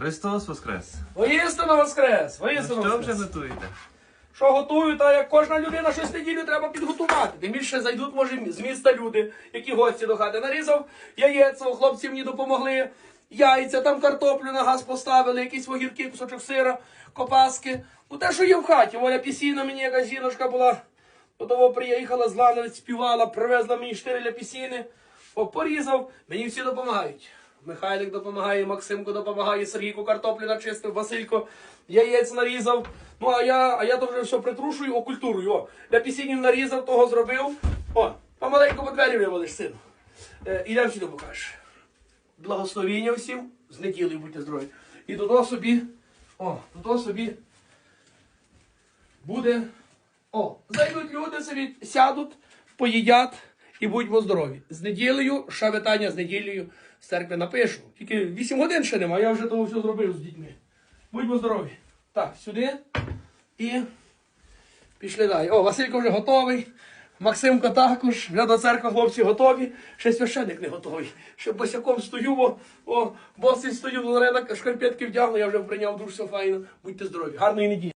Христос Воскрес! Воістину воскрес! Ну, Воістину що воскрес! вже готуєте? Що готую, та як кожна людина щось неділю треба підготувати. Тим більше зайдуть, може, з міста люди, які гості до хати. Нарізав яєць, хлопці мені допомогли. Яйця, там картоплю на газ поставили, якісь огірки, кусочок сира, копаски. Ну те, що є в хаті. Оля пісіна мені якась жіночка була. До того приїхала з співала, привезла мені чотири ляпісіни. Порізав, мені всі допомагають. Михайлик допомагає, Максимко допомагає, Сергійко картоплю начистив, Василько яєць нарізав. Ну а я, а я то вже все притрушую, окультурую. О, ляпісінів нарізав, того зробив. О, помаленьку по двері вивалиш, сину. Е, ідемо сюди покажеш. Благословіння всім, з неділею будьте здорові. І до того собі, о, до того собі буде. О, зайдуть люди собі, сядуть, поїдять і будьмо здорові. З неділею, ще вітання з неділею з церкви напишу. Тільки 8 годин ще нема, я вже того все зробив з дітьми. Будьмо здорові. Так, сюди і пішли далі. О, Василько вже готовий. Максимко також, вже до церкви хлопці готові. Ще священник не готовий. Ще босяком стою, о, о босий стою, на шкарпетки вдягну, я вже прийняв душ, все файно. Будьте здорові. Гарної неділі.